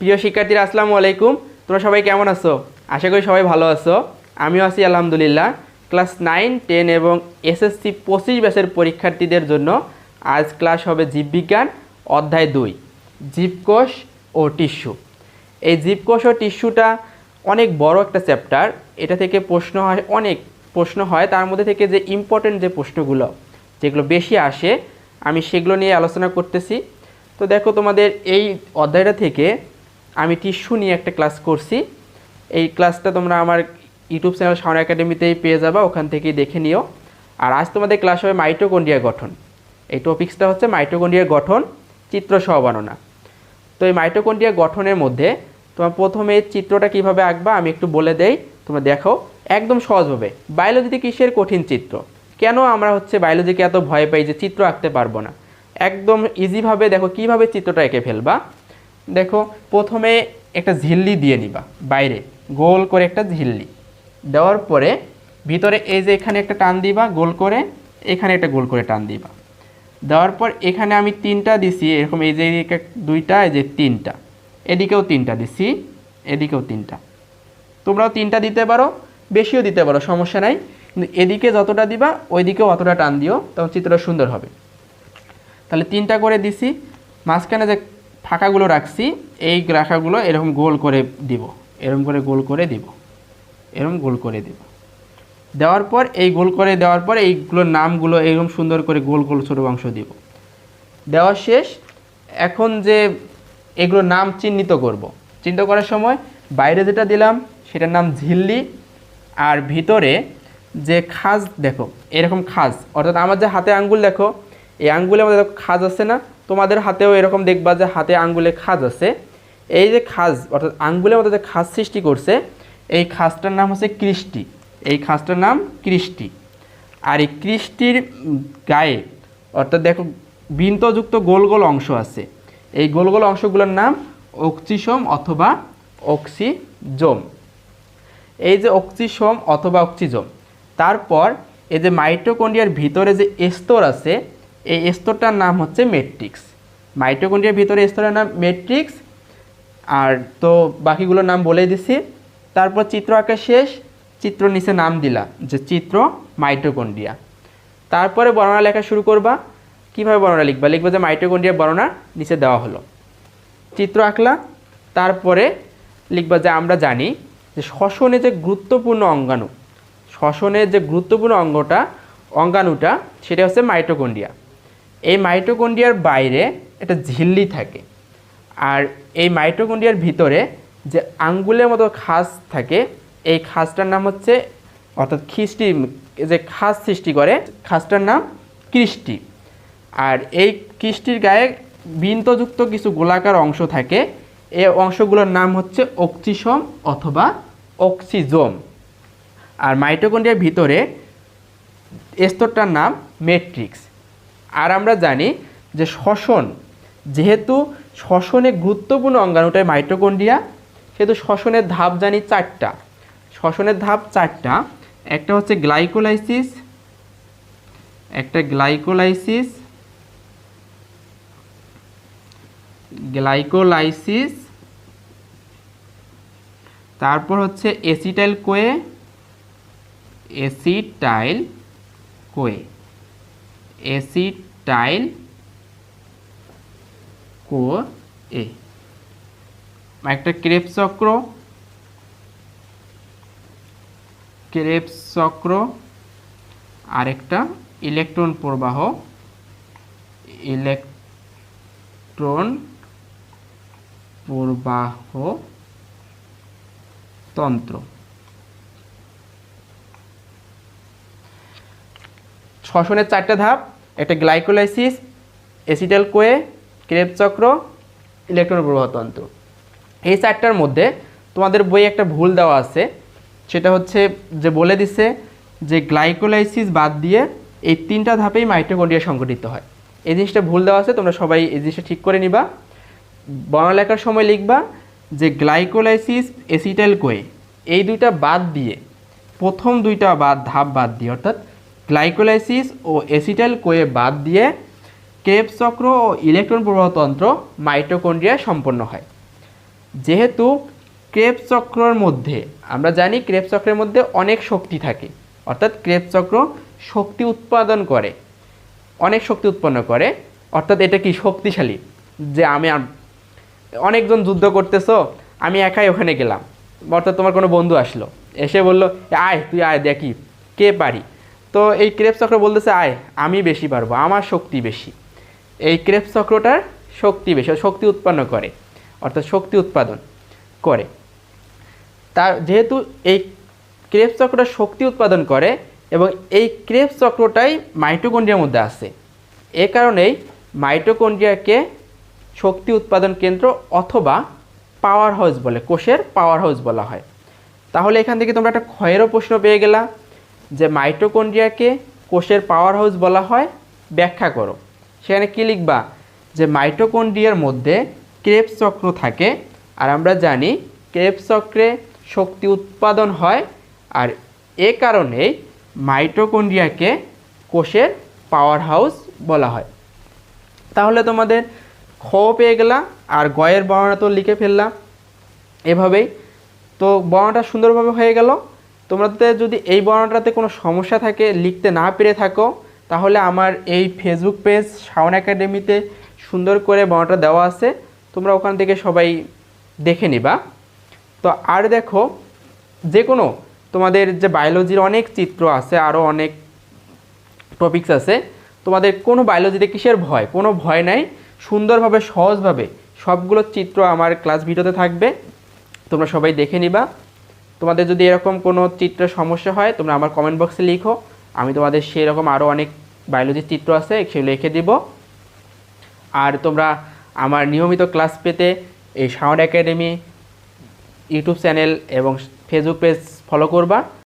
প্রিয় শিক্ষার্থীরা, আসসালামু আলাইকুম। তোমরা সবাই কেমন আছো? আশা করি সবাই ভালো আছো। আমিও আছি, আলহামদুলিল্লাহ। ক্লাস নাইন, টেন এবং এসএসসি পঁচিশ ব্যাচের পরীক্ষার্থীদের জন্য আজ ক্লাস হবে জীববিজ্ঞান অধ্যায় দুই, জীবকোষ ও টিস্যু। এই জীবকোষ ও টিস্যুটা অনেক বড় একটা চ্যাপ্টার। এটা থেকে প্রশ্ন হয়, অনেক প্রশ্ন হয়। তার মধ্যে থেকে যে ইম্পর্টেন্ট যে প্রশ্নগুলো, যেগুলো বেশি আসে, আমি সেগুলো নিয়ে আলোচনা করতেছি। তো দেখো তোমাদের এই অধ্যায়টা থেকে আমি টিস্যু নিয়ে একটা ক্লাস করছি। এই ক্লাসটা তোমরা আমার ইউটিউব চ্যানেল সাউন্ড একাডেমিতেই পেয়ে যাবা, ওখান থেকেই দেখে নিও। আর আজ তোমাদের ক্লাস হবে মাইটোকন্ড্রিয়া গঠন। এই টপিক্সটা হচ্ছে মাইটোকন্ড্রিয়ার গঠন, চিত্র সহ বর্ণনা। তো এই মাইটোকন্ড্রিয়া গঠনের মধ্যে তোমার প্রথমে চিত্রটা কীভাবে আঁকবা আমি একটু বলে দেই, তোমরা দেখো। একদম সহজভাবে বায়োলজিতে কিসের কঠিন চিত্র? কেন আমরা হচ্ছে বায়োলজিকে এত ভয় পাই যে চিত্র আঁকতে পারব না? একদম ইজিভাবে দেখো কীভাবে চিত্রটা এঁকে ফেলবা। দেখো, প্রথমে একটা ঝিল্লি দিয়ে নিবা, বাইরে। গোল করে একটা ঝিল্লি। দেওয়ার পরে ভিতরে এই যে এখানে একটা টান দিবা, গোল করে, এখানে একটা গোল করে টান দিবা। দেওয়ার পর এখানে আমি তিনটা দিছি, এরকম এই যে এদিকে দুইটা, এই যে তিনটা। এদিকেও তিনটা দিছি, এদিকেও তিনটা। তোমরাও তিনটা দিতে পারো, বেশিও দিতে পারো, সমস্যা নাই। কিন্তু এদিকে যতটা দিবা, ওইদিকেও অতটা টান দিও, তখন চিত্রটা সুন্দর হবে। তাহলে তিনটা করে দিছি, মাঝখানে যে ফাঁকাগুলো রাখছি, এই রাখাগুলো এরকম গোল করে দিব। এরকম করে গোল করে দিব। এরকম গোল করে দিব। দেওয়ার পর, এই গোল করে দেওয়ার পর এইগুলোর নামগুলো এরকম সুন্দর করে গোল গোল ছোটো অংশ দিব। দেওয়া শেষ। এখন যে এগুলোর নাম চিহ্নিত করব। চিহ্নিত করার সময় বাইরে যেটা দিলাম, সেটার নাম ঝিল্লি। আর ভিতরে যে খাজ, দেখো, এরকম খাজ। অর্থাৎ আমার যে হাতে আঙ্গুল, দেখো এই আঙ্গুলের মধ্যে দেখো খাজ আছে না, তোমাদের হাতেও এরকম দেখবা যে হাতে আঙ্গুলে খাজ আছে। এই যে খাজ, অর্থাৎ আঙ্গুলের মধ্যে যে খাজ সৃষ্টি করছে, এই খাজটার নাম হচ্ছে কৃষ্টি। এই খাজটার নাম কৃষ্টি। আর এই কৃষ্টির গায়ে, অর্থাৎ দেখো, বৃন্তযুক্ত গোল গোল অংশ আছে। এই গোল গোল অংশগুলোর নাম অক্সিসোম অথবা অক্সিজোম। এই যে অক্সিসোম অথবা অক্সিজোম। তারপর এই যে মাইটোকন্ড্রিয়ার ভিতরে যে স্তর আছে এই স্তরটার নাম হচ্ছে মেট্রিক্স মাইটোকন্ড্রিয়ার ভিতরে স্তরের নাম মেট্রিক্স আর তো বাকিগুলোর নাম বলে দিছি। তারপর চিত্র আঁকা শেষ। চিত্র নিচে নাম দিলা, যে চিত্র মাইটোকন্ড্রিয়া তারপরে বর্ণনা লেখা শুরু করবা। কীভাবে বর্ণনা লিখবা? লিখবা যে মাইটোকন্ড্রিয়া বর্ণনা নিচে দেওয়া হলো। চিত্র আঁকলা। তারপরে লিখবা যে আমরা জানি যে শ্বসনে যে গুরুত্বপূর্ণ অঙ্গাণু, শ্বসনের যে গুরুত্বপূর্ণ অঙ্গটা, অঙ্গাণুটা, সেটা হচ্ছে মাইটোকন্ড্রিয়া এই মাইটোকন্ড্রিয়ার বাইরে একটা ঝিল্লি থাকে। আর এই মাইটোকন্ড্রিয়ার ভিতরে যে আঙ্গুলের মতো খাস থাকে, এই খাসটার নাম হচ্ছে, অর্থাৎ খিস্টি যে খাস সৃষ্টি করে, খাসটার নাম কৃষ্টি। আর এই কৃষ্টির গায়ে বৃন্তযুক্ত কিছু গোলাকার অংশ থাকে, এই অংশগুলোর নাম হচ্ছে অক্সিসম অথবা অক্সিজোম। আর মাইটোকন্ড্রিয়ার ভিতরে স্তরটার নাম মেট্রিক্স আর আমরা জানি যে শ্বসন, যেহেতু শ্বসনে গুরুত্বপূর্ণ অঙ্গাণুটাই মাইটোকন্ড্রিয়া সেহেতু শ্বসনের ধাপ জানি চারটা। শ্বসনের ধাপ চারটা, একটা হচ্ছে গ্লাইকোলাইসিস একটা গ্লাইকোলাইসিস গ্লাইকোলাইসিস তারপর হচ্ছে acetyl CoA acetyl CoA acetyl CoA একটা ক্রেপ চক্র ক্রেপ চক্র, আরেকটা ইলেকট্রন প্রবাহ ইলেকট্রন প্রবাহ তন্ত্র। শ্বসনের চারটা ধাপ একটা গ্লাইকোলাইসিস অ্যাসিটাল কোয়ে ক্রেব চক্র, ইলেকট্রন প্রবাহতন্ত্র এই চারটার মধ্যে তোমাদের বইয়ে একটা ভুল দেওয়া আছে, সেটা হচ্ছে যে বলে দিছে যে গ্লাইকোলাইসিস বাদ দিয়ে এই তিনটা ধাপেই মাইটোকন্ড্রিয়া সংগঠিত হয়। এই জিনিসটা ভুল দেওয়া আছে, তোমরা সবাই এই জিনিসটা ঠিক করে নিবা। বর্ণনা লেখার সময় লিখবা যে গ্লাইকোলাইসিস অ্যাসিটাইল কোয়ে এই দুইটা বাদ দিয়ে, প্রথম দুইটা বাদ ধাপ বাদ দিয়ে, অর্থাৎ গ্লাইকোলাইসিস ও অ্যাসিটাইল কোয়ে বাদ দিয়ে ক্রেব চক্র ও ইলেকট্রন প্রবাহতন্ত্র মাইটোকন্ড্রিয়া সম্পন্ন হয়। ক্রেব যেহেতু ক্রেপ চক্রের মধ্যে, আমরা জানি ক্রেপ চক্রের মধ্যে অনেক শক্তি থাকে, অর্থাৎ ক্রেপ চক্র শক্তি উৎপাদন করে, অনেক শক্তি উৎপন্ন করে, অর্থাৎ এটা কি শক্তিশালী? যে আমি অনেকজন যুদ্ধ করতেছো, আমি একাই ওখানে গেলাম। অর্থাৎ তোমার কোনো বন্ধু আসলো, এসে বলল, আয়, তুই আয়, দেখি, কে পারি? তো এই ক্রেপ চক্র বলতেছে, আয়, আমি বেশি পারব, আমার শক্তি বেশি। এই ক্রেপ চক্রটার শক্তি বেশি শক্তি উৎপন্ন করে, অর্থাৎ শক্তি উৎপাদন করে। তার, যেহেতু এই ক্রেপ চক্রটা শক্তি উৎপাদন করে এবং এই ক্রেপ চক্রটাই মাইটোকন্ড্রিয়ার মধ্যে আছে, এ কারণেই মাইটোকন্ড্রিয়াকে শক্তি উৎপাদন কেন্দ্র অথবা পাওয়ার হাউস বলে, কোষের পাওয়ার হাউস বলা হয়। তাহলে এখান থেকে তোমরা একটা ক্ষয়েরও প্রশ্ন পেয়ে গেলা। যে মাইটোকন্ড্রিয়াকে কোষের পাওয়ার হাউস বলা হয়, ব্যাখ্যা করো। সেখানে কী লিখবা? যে মাইটোকন্ড্রিয়ার মধ্যে ক্রেপ চক্র থাকে, আর আমরা জানি ক্রেপ চক্রে শক্তি উৎপাদন হয়, আর এ কারণেই মাইটোকন্ড্রিয়াকে কোষের পাওয়ার হাউস বলা হয়। তাহলে তোমাদের খ পেয়ে গেলা, আর গয়ের বর্ণনা তো লিখে ফেললাম। এভাবেই। তো বর্ণনাটা সুন্দরভাবে হয়ে গেল। তোমাদের যদি এই বর্ণনাটাতে কোনো সমস্যা থাকে, লিখতে না পেরে থাকো, তাহলে আমার এই ফেসবুক পেজ শাওন একাডেমিতে সুন্দর করে বর্ণনাটা দেওয়া আছে। তোমরা ওখান থেকে সবাই দেখে নিবা। তো আর দেখো, যে কোনো তোমাদের যে বায়োলজির অনেক চিত্র আছে আরও অনেক টপিকস আছে, তোমাদের কোনো বায়োলজিতে কিসের ভয়? কোনো ভয় নাই। সুন্দরভাবে, সহজভাবে সবগুলো চিত্র আমার ক্লাস ভিডিওতে থাকবে। তোমরা সবাই দেখে নিবা। তোমাদের যদি এরকম কোনো চিত্রের সমস্যা হয়, তোমরা আমার কমেন্ট বক্সে লিখো। আমি তোমাদের সেরকম আরও অনেক বায়োলজির চিত্র আছে, সেগুলো লিখে দিব। আর তোমরা আমার নিয়মিত ক্লাস পেতে এই সাউন্ড একাডেমি ইউটিউব চ্যানেল এবং ফেসবুক পেজ ফলো করবা।